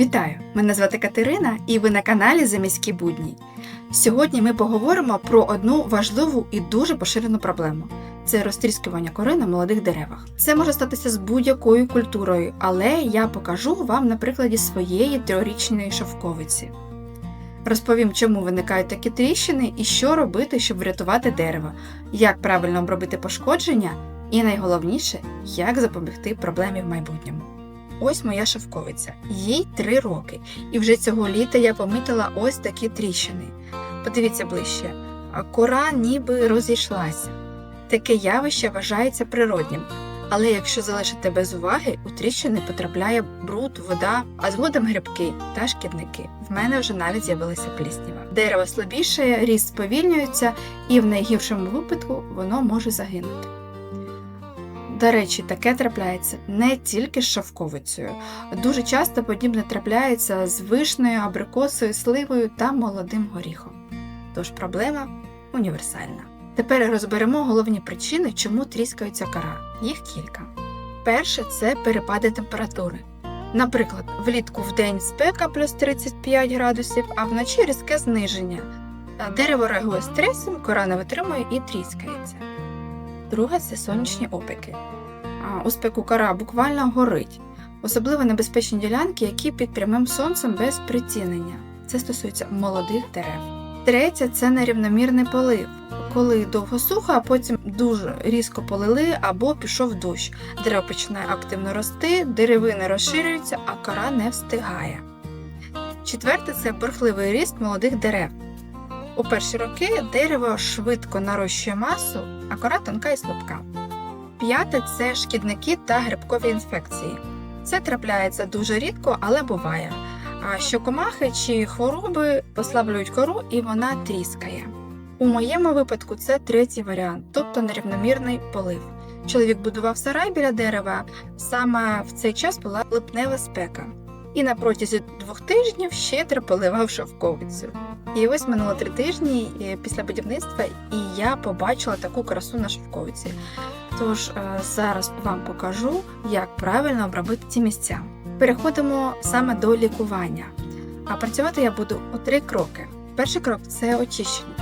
Вітаю! Мене звати Катерина і ви на каналі Заміські будні. Сьогодні ми поговоримо про одну важливу і дуже поширену проблему це розтріскування кори на молодих деревах. Це може статися з будь-якою культурою, але я покажу вам на прикладі своєї трьохрічної шовковиці. Розповім, чому виникають такі тріщини і що робити, щоб врятувати дерево, як правильно обробити пошкодження, і найголовніше, як запобігти проблемі в майбутньому. Ось моя шовковиця. Їй 3 роки, і вже цього літа я помітила ось такі тріщини. Подивіться ближче, кора ніби розійшлася. Таке явище вважається природнім, але якщо залишити без уваги, у тріщини потрапляє бруд, вода, а згодом грибки та шкідники. В мене вже навіть з'явилася плісніва. Дерево слабіше, ріст сповільнюється, і в найгіршому випадку воно може загинути. До речі, таке трапляється не тільки з шовковицею. Дуже часто подібне трапляється з вишнею, абрикосою, сливою та молодим горіхом. Тож проблема універсальна. Тепер розберемо головні причини, чому тріскаються кора. Їх кілька. Перше це перепади температури. Наприклад, влітку в день спека плюс 35 градусів, а вночі різке зниження. Дерево реагує стресом, кора не витримує і тріскається. Друге це сонячні опіки. У спеку кора буквально горить, особливо небезпечні ділянки, які під прямим сонцем без прицінення. Це стосується молодих дерев. Третє це нерівномірний полив, коли довго сухо, а потім дуже різко полили або пішов дощ. Дерево починає активно рости, деревини розширюються, а кора не встигає. Четверте це бурхливий ріст молодих дерев. У перші роки дерево швидко нарощує масу, а кора тонка і слабка. П'яте це шкідники та грибкові інфекції. Це трапляється дуже рідко, але буває. А що комахи чи хвороби послаблюють кору і вона тріскає. У моєму випадку це третій варіант, тобто нерівномірний полив. Чоловік будував сарай біля дерева, саме в цей час була липнева спека. І на протязі двох тижнів щедро поливав шовковицю. І ось минуло три тижні після будівництва, і я побачила таку красу на шовковиці. Тож е, зараз вам покажу, як правильно обробити ці місця. Переходимо саме до лікування. А працювати я буду у три кроки. Перший крок це очищення.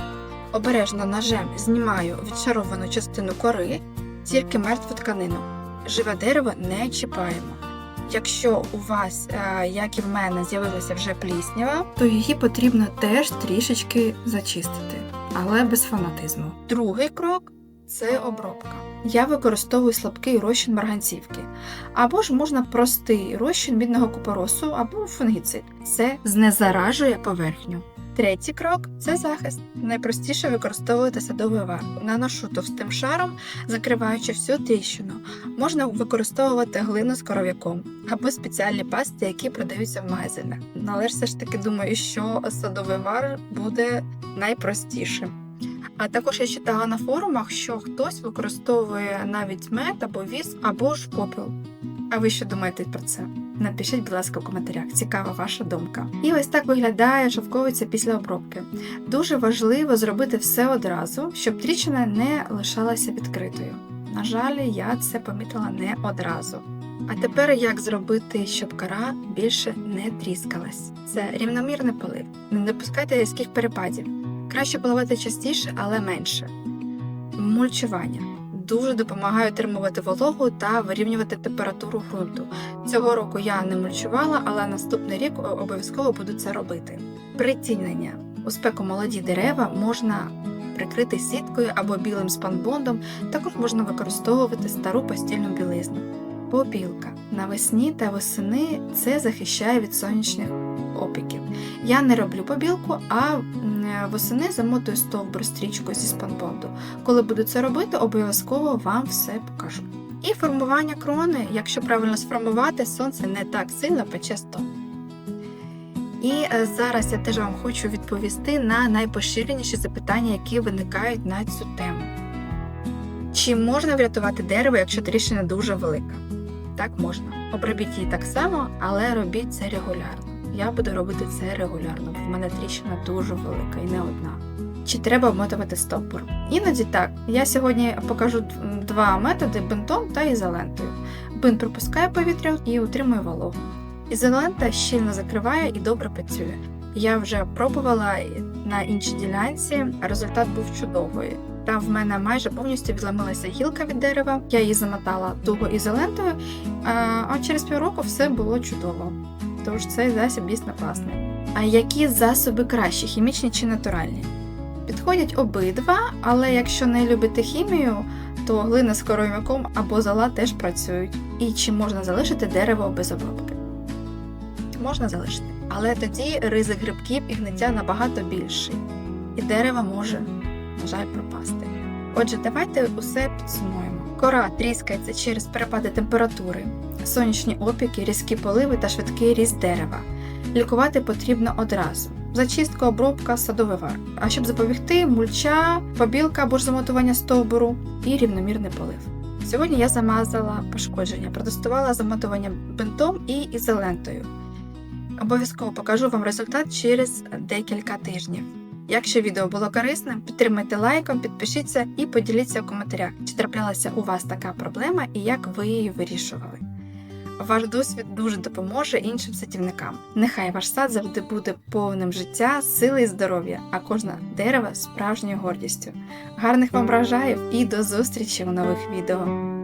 Обережно ножем знімаю відшаровану частину кори, тільки мертву тканину. Живе дерево не чіпаємо. Якщо у вас, е, як і в мене, з'явилася вже пліснява, то її потрібно теж трішечки зачистити, але без фанатизму. Другий крок це обробка. Я використовую слабкий розчин марганцівки, або ж можна простий розчин мідного купоросу або фунгіцид. Це знезаражує поверхню. Третій крок це захист. Найпростіше використовувати садовий вар. Наношу товстим шаром, закриваючи всю тріщину. Можна використовувати глину з коров'яком або спеціальні пасти, які продаються в магазинах. Але все ж таки думаю, що садовий вар буде найпростішим. А також я читала на форумах, що хтось використовує навіть мед або віск, або ж попіл. А ви що думаєте про це? Напишіть, будь ласка, в коментарях. Цікава ваша думка. І ось так виглядає шовковиця після обробки. Дуже важливо зробити все одразу, щоб тріщина не лишалася відкритою. На жаль, я це помітила не одразу. А тепер як зробити, щоб кора більше не тріскалась? Це рівномірний полив. Не допускайте різких перепадів. Краще поливати частіше, але менше. Мульчування дуже допомагає отримувати вологу та вирівнювати температуру ґрунту. Цього року я не мульчувала, але наступний рік обов'язково буду це робити. Прицінення. У спеку молоді дерева можна прикрити сіткою або білим спанбондом, також можна використовувати стару постільну білизну. Побілка. Навесні та восени це захищає від сонячних опіків. Я не роблю побілку, а восени замотую стовбур стрічкою зі спанбонду. Коли буду це робити, обов'язково вам все покажу. І формування крони, якщо правильно сформувати, сонце не так сильно пече стовп. І е, зараз я теж вам хочу відповісти на найпоширеніші запитання, які виникають на цю тему. Чи можна врятувати дерево, якщо тріщина дуже велика? Так можна. Обробіть її так само, але робіть це регулярно. Я буду робити це регулярно, бо в мене тріщина дуже велика і не одна. Чи треба обмотувати стопор? Іноді так. Я сьогодні покажу два методи бинтом та ізолентою. Бинт пропускає повітря і утримує вологу. Ізолента щільно закриває і добре працює. Я вже пробувала на іншій ділянці, результат був чудовий. Там в мене майже повністю відламилася гілка від дерева. Я її замотала туго ізолентою, а через півроку все було чудово. Тож цей засіб дійсно класний. А які засоби кращі, хімічні чи натуральні? Підходять обидва, але якщо не любите хімію, то глина з коров'яком або зола теж працюють. І чи можна залишити дерево без обробки? Можна залишити, але тоді ризик грибків і гниття набагато більший, і дерево може, жаль, пропасти. Отже, давайте усе підсумуємо. Кора тріскається через перепади температури, сонячні опіки, різкі поливи та швидкий ріст дерева. Лікувати потрібно одразу. Зачистка, обробка, садовий вар. А щоб запобігти, мульча, побілка або ж замотування стовбуру і рівномірний полив. Сьогодні я замазала пошкодження, протестувала замотування бинтом і ізолентою. Обов'язково покажу вам результат через декілька тижнів. Якщо відео було корисним, підтримайте лайком, підпишіться і поділіться в коментарях, чи траплялася у вас така проблема і як ви її вирішували. Ваш досвід дуже допоможе іншим садівникам. Нехай ваш сад завжди буде повним життя, сили і здоров'я, а кожне дерево справжньою гордістю. Гарних вам врожаїв і до зустрічі у нових відео!